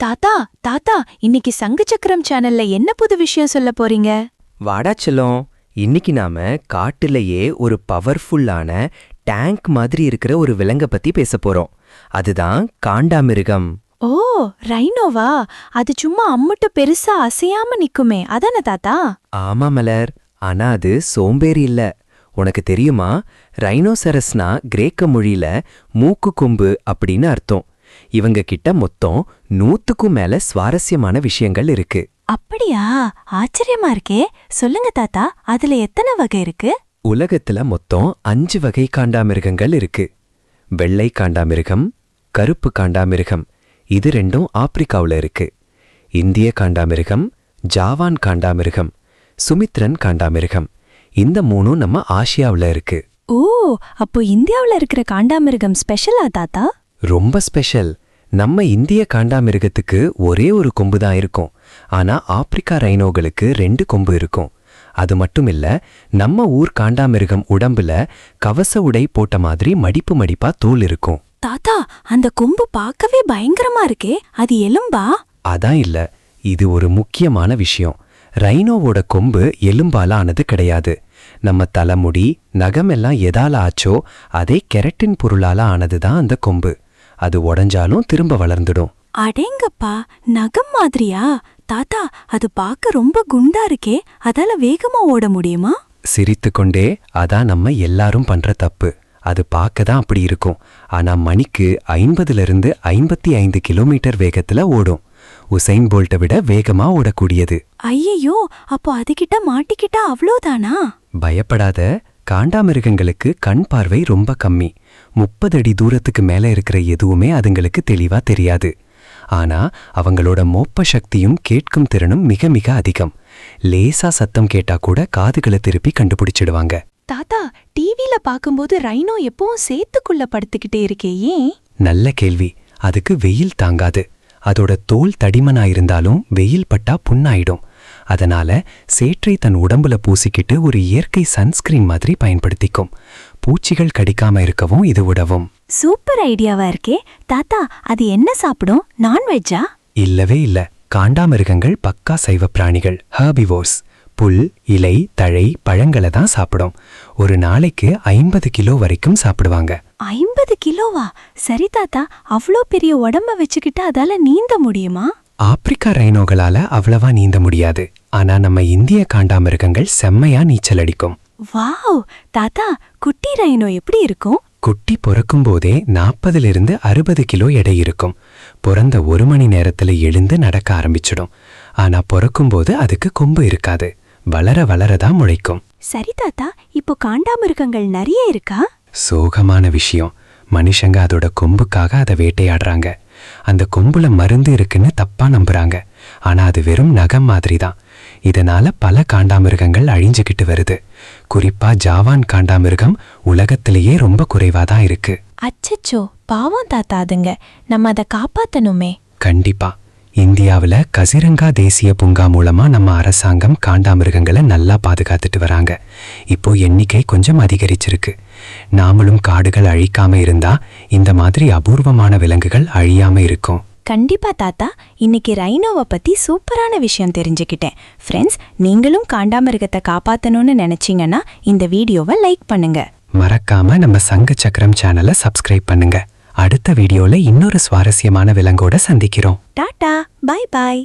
தாத்தா தாத்தா இன்னைக்கு சங்கு சக்கரம் சேனல்ல என்ன புது விஷயம் சொல்ல போறீங்க? வாடா செல்லம். இன்னைக்கு நாம காட்டுலயே ஒரு பவர்ஃபுல்லான டேங்க் மாதிரி இருக்கிற ஒரு விலங்க பத்தி பேச போறோம். அதுதான் காண்டாமிருகம் ஓ ரைனோவா அது சும்மா அம்முட்டு பெருசா அசையாம நிக்குமே. அதானே தாத்தா? ஆமா மலர். ஆனா அது சோம்பேறி இல்ல. உனக்கு தெரியுமா? ரைனோசரஸ்னா கிரேக்க மொழியில மூக்கு கொம்பு அப்படின்னு அர்த்தம். இவங்க கிட்ட மொத்தம் நூத்துக்கும் மேல சுவாரஸ்யமான விஷயங்கள் இருக்கு. அப்படியா? ஆச்சரியமா இருக்கே. சொல்லுங்க தாத்தா அதுல எத்தனை வகை இருக்கு? உலகத்துல மொத்தம் அஞ்சு வகை காண்டாமிருகங்கள் இருக்கு. வெள்ளை காண்டாமிருகம் கருப்பு காண்டாமிருகம் இது ரெண்டும் ஆப்பிரிக்காவுல இருக்கு. இந்திய காண்டாமிருகம் ஜாவான் காண்டாமிருகம் சுமித்ரன் காண்டாமிருகம் இந்த மூணும் நம்ம ஆசியாவுல இருக்கு. ஓ அப்போ இந்தியாவுல இருக்கிற காண்டாமிருகம் ஸ்பெஷலா தாத்தா? ரொம்ப ஸ்பெஷல். நம்ம இந்திய காண்டாமிருகத்துக்கு ஒரே ஒரு கொம்பு தான் இருக்கும். ஆனா ஆப்பிரிக்கா ரைனோகளுக்கு ரெண்டு கொம்பு இருக்கும். அது மட்டும் இல்ல நம்ம ஊர் காண்டாமிருகம் உடம்புல கவச உடை போட்ட மாதிரி மடிப்பு மடிப்பா தோல் இருக்கும். தாத்தா அந்த கொம்பு பார்க்கவே பயங்கரமா இருக்கே. அது எலும்பா? அதான் இல்ல. இது ஒரு முக்கியமான விஷயம். ரைனோவோட கொம்பு எலும்பால ஆனது கிடையாது. நம்ம தலைமுடி நகமெல்லாம் எதால ஆச்சோ அதே கெரட்டின் பொருளால ஆனதுதான் அந்த கொம்பு. அது உடைஞ்சாலும் திரும்ப வளர்ந்துடும். அடேங்கப்பா நகம் மாதிரியா? தாத்தா அது பார்க்க ரொம்ப குண்டா இருக்கே அதால வேகமா ஓட முடியுமா? சிரித்துக்கொண்டே அதான் நம்ம எல்லாரும் பண்ற தப்பு. அது பார்க்க தான் அப்படி இருக்கும். ஆனா மணிக்கு ஐம்பதுல இருந்து ஐம்பத்தி ஐந்து கிலோமீட்டர் வேகத்துல ஓடும். உசைன் போல்ட்டை விட வேகமா ஓடக்கூடியது. ஐயையோ அப்போ அதுகிட்ட மாட்டிக்கிட்டா அவ்வளோதானா பயப்படாத. காண்டாமிருகங்களுக்கு கண் பார்வை ரொம்ப கம்மி. முப்பது அடி தூரத்துக்கு மேல இருக்கிற எதுவுமே அதுங்களுக்கு தெளிவா தெரியாது. ஆனா அவங்களோட மோப்ப சக்தியும் கேட்கும் திறனும் மிக மிக அதிகம். லேசா சத்தம் கேட்டா கூட காதுகளை திருப்பி கண்டுபிடிச்சிடுவாங்க. தாத்தா டிவில பாக்கும்போது ரைனோ எப்பவும் சேத்துக்குள்ள படுத்துக்கிட்டே இருக்கே ஏன்? நல்ல கேள்வி. அதுக்கு வெயில் தாங்காது. அதோட தோல் தடிமனா இருந்தாலும் வெயில் பட்டா புண்ணாயிடும். அதனால சேற்றை தன் உடம்புல பூசிக்கிட்டு ஒரு இயற்கை சன்ஸ்கிரீன் மாதிரி பயன்படுத்திக்கும். பூச்சிகள் கடிக்காம இருக்கவும் இது உதவும். சூப்பர் ஐடியாவா இருக்கே. தாத்தா அது என்ன சாப்பிடும்? நான்வெஜ்ஜா? இல்லவே இல்ல. காண்டாமிருகங்கள் பக்கா சைவ பிராணிகள் ஹர்பிவோர்ஸ் புல் இலை தழை பழங்களை தான் சாப்பிடும். ஒரு நாளைக்கு ஐம்பது கிலோ வரைக்கும் சாப்பிடுவாங்க. ஐம்பது கிலோவா? சரி தாத்தா அவ்வளோ பெரிய உடம்ப வச்சுக்கிட்டு அதால நீந்த முடியுமா? ஆப்பிரிக்கா ரைனோகளால அவ்வளவா நீந்த முடியாது. ஆனா நம்ம இந்திய காண்டாமிருகங்கள் செம்மையா நீச்சல் அடிக்கும். வாவ்! தாத்தா குட்டி ரைனோ எப்படி இருக்கும்? குட்டி பிறக்கும் போதே நாற்பதிலிருந்து அறுபது கிலோ எடை இருக்கும். பிறந்த ஒரு மணி நேரத்துல எழுந்து நடக்க ஆரம்பிச்சிடும். ஆனா பிறக்கும்போது அதுக்கு கொம்பு இருக்காது. வளர வளரதான் முளைக்கும். சரி தாத்தா இப்போ காண்டாமிருகங்கள் நிறைய இருக்கா? சோகமான விஷயம். மனுஷங்க அதோட கொம்புக்காக அதை வேட்டையாடுறாங்க. அந்த கொம்புல மருந்து இருக்குன்னு தப்பா நம்புறாங்க. ஆனா அது வெறும் நகம் மாதிரி தான் இதனால பல காண்டாமிருகங்கள் அழிஞ்சுக்கிட்டு வருது. குறிப்பா ஜாவான் காண்டாமிருகம் உலகத்திலேயே ரொம்ப குறைவா தான் இருக்கு. அச்சச்சோ பாவம் தாத்தா அதுங்க. நம்ம அதை காப்பாத்தணுமே. கண்டிப்பா. இந்தியாவுல கசிரங்கா தேசிய பூங்கா மூலமா நம்ம அரசாங்கம் காண்டாமிருகங்களை நல்லா பாதுகாத்துட்டு வராங்க. இப்போ எண்ணிக்கை கொஞ்சம் அதிகரிச்சிருக்கு. நாமளும் காடுகள் அழிக்காம இருந்தா இந்த மாதிரி அபூர்வமான விலங்குகள் அழியாம இருக்கும். கண்டிப்பா தாத்தா இன்னைக்கு ரைனோவை பத்தி சூப்பரான விஷயம் தெரிஞ்சுக்கிட்டேன். ஃப்ரெண்ட்ஸ் நீங்களும் காண்டாமிருகத்தை காப்பாத்தணும்னு நினைச்சீங்கன்னா இந்த வீடியோவை லைக் பண்ணுங்க. மறக்காம நம்ம சங்க சக்கரம் சேனலை சப்ஸ்கிரைப் பண்ணுங்க. அடுத்த வீடியோல இன்னொரு சுவாரஸ்யமான விலங்கோட சந்திக்கிறோம். Tata bye bye